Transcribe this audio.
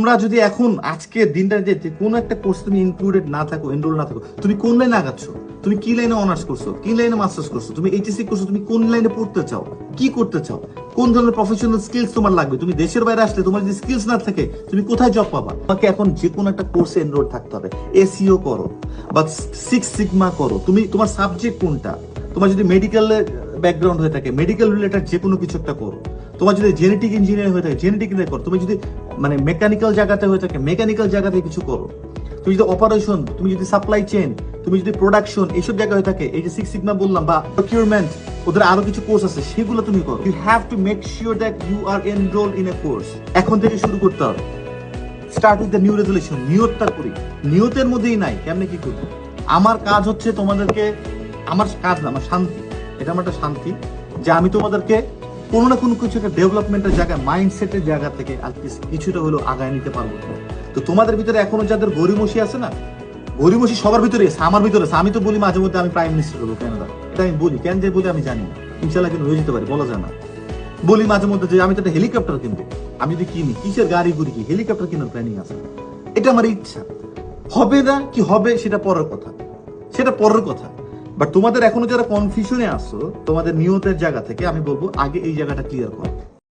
তোমরা যদি এখন আজকে দিনটা যে কোনো একটা কোর্স তুমি ইনক্লুডেড না থাকো এনরোল না থাকো, তুমি কোন লাইনে আগাচ্ছ? তুমি কি লাইনে অনার্স করছ? কি লাইনে মাস্টার্স করছ? তুমি এইচএসসি করছ, তুমি কোন লাইনে পড়তে চাও? কি করতে চাও? কোন ধরনের প্রফেশনাল স্কিলস তোমার লাগবে? তুমি দেশের বাইরে আসলে তোমার যদি স্কিলস না থাকে, তুমি কোথায় জব পাবা? তোমাকে এখন যে কোনো একটা কোর্সে এনরোল থাকতে হবে। এসিও করো, বা সিক্স সিগমা করো। তুমি তোমার সাবজেক্ট কোনটা? তোমার যদি মেডিকেল ব্যাকগ্রাউন্ড হয়ে থাকে মেডিকেল রিলেটেড যে কোনো কিছু একটা করো। তোমার যদি জেনেটিক ইঞ্জিনিয়ার হয়ে থাকে জেনেটিক নিয়ে করো। তুমি যদি মানে মেকানিক্যাল জায়গাতে হয়ে থাকে মেকানিক্যাল জায়গাতে কিছু করো। তুমি যদি অপারেশন তুমি যদি সাপ্লাই চেন তুমি যদি প্রোডাকশন এইসব জায়গায় হয়ে থাকে, এই যে সিক্স সিগমা বললাম বা প্রকিউরমেন্ট ওদের আরও কিছু কোর্স আছে, সেগুলো তুমি করো। You have to make sure that you are enroll in a course এখন থেকে শুরু করতে হবে। Start with the new resolution নিয়তটা করি। নিয়তের মধ্যেই নাই, কেমনে কি করব? আমার কাজ হচ্ছে তোমাদেরকে, আমার কাজ না, আমার শান্তি। এটা আমার একটা শান্তি যে আমি তোমাদেরকে কোনো না কোনো কিছু একটা ডেভেলপমেন্টের জায়গায় মাইন্ডসেটের জায়গা থেকে আর কিছুটা হলেও আগায় নিতে পারব। তো তোমাদের ভিতরে এখনও যাদের গরিমসি আছে না গরিমসি সবার ভিতরে আছে, আমার ভিতরে আছে। আমি তো বলি মাঝে মধ্যে আমি প্রাইম মিনিস্টার হব কেনাডা এটা আমি বলি, কেন যে বলি আমি জানি ইনশাল্লাহ কিন্তু হয়ে যেতে পারি, বলা যায় না। বলি মাঝে মধ্যে যে আমি তো একটা হেলিকপ্টার কিনবো। আমি যদি কিনি, কিসের গাড়ি গুড়ি কি? হেলিকপ্টার কেনার প্ল্যানিং আছে। এটা আমার ইচ্ছা। হবে না কি হবে, সেটা পরের কথা। সেটা পরের কথা। বাট তোমাদের এখনও যারা কনফিউশনে আসছো তোমাদের নিয়তের জায়গা থেকে আমি বলব, আগে এই জায়গাটা ক্লিয়ার করো।